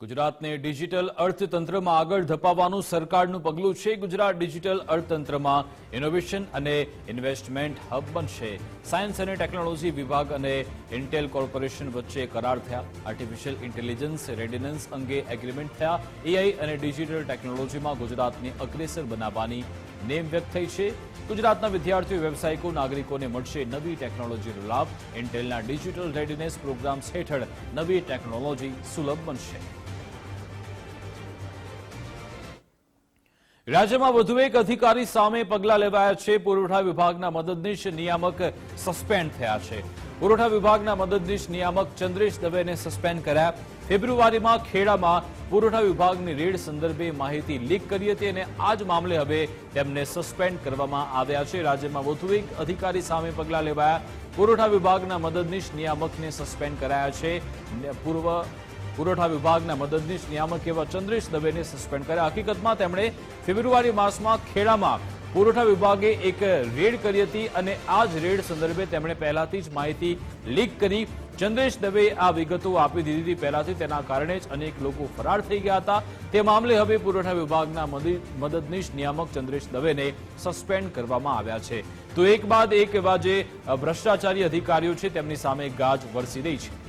ગુજરાતને ડિજિટલ અર્થતંત્રમાં આગળ ધપાવવાનું સરકારનું પગલું છે. ગુજરાત ડિજિટલ અર્થતંત્રમાં ઇનોવેશન અને ઇન્વેસ્ટમેન્ટ હબ બનશે. સાયન્સ અને ટેકનોલોજી વિભાગ અને ઇન્ટેલ કોર્પોરેશન વચ્ચે કરાર થયા. આર્ટિફિશિયલ ઇન્ટેલિજન્સ રેડિનન્સ અંગે એગ્રીમેન્ટ થયા. એઆઈ અને ડિજિટલ ટેકનોલોજીમાં ગુજરાતને અગ્રેસર બનાવવાની નેમ વ્યક્ત થઈ છે. ગુજરાતના વિદ્યાર્થીઓ, વ્યવસાયિકો, નાગરિકોને મળશે નવી ટેકનોલોજીનો લાભ. ઇન્ટેલના ડિજિટલ રેડિનેસ પ્રોગ્રામ્સ હેઠળ નવી ટેકનોલોજી સુલભ બનશે. રાજ્યમાં વધુ એક અધિકારી સામે પગલાં લેવાયા છે. પુરવઠા વિભાગના મદદનીશ નિયામક સસ્પેન્ડ થયા છે. પુરવઠા વિભાગના મદદનીશ નિયામક ચંદ્રેશ દવેને સસ્પેન્ડ કર્યા. ફેબ્રુઆરીમાં ખેડામાં પુરવઠા વિભાગની રેડ સંદર્ભે માહિતી લીક કરી હતી અને આ જ મામલે હવે તેમને સસ્પેન્ડ કરવામાં આવ્યા છે. રાજ્યમાં વધુ એક અધિકારી સામે પગલાં લેવાયા. પુરવઠા વિભાગના મદદનીશ નિયામકને સસ્પેન્ડ કરાયા છે. પૂર્વ પુરવઠા વિભાગના મદદનીશ નિયામક એવા ચંદ્રેશ દવેને સસ્પેન્ડ કર્યા. હકીકતમાં તેમણે ફેબ્રુઆરી માસમાં ખેડામાં પુરવઠા વિભાગે એક રેડ કરી હતી અને આ જ રેડ સંદર્ભે તેમણે પહેલાથી જ માહિતી લીક કરી. ચંદ્રેશ દવે આ વિગતો આપી દીધી હતી. પહેલાથી તેના કારણે જ અનેક લોકો ફરાર થઈ ગયા હતા. તે મામલે હવે પુરવઠા વિભાગના મદદ- મદદનીશ નિયામક ચંદ્રેશ દવેને સસ્પેન્ડ કરવામાં આવ્યા છે. તો એક બાદ એક એવા જે ભ્રષ્ટાચારી અધિકારીઓ છે, તેમની સામે ગાજ વરસી રહી છે.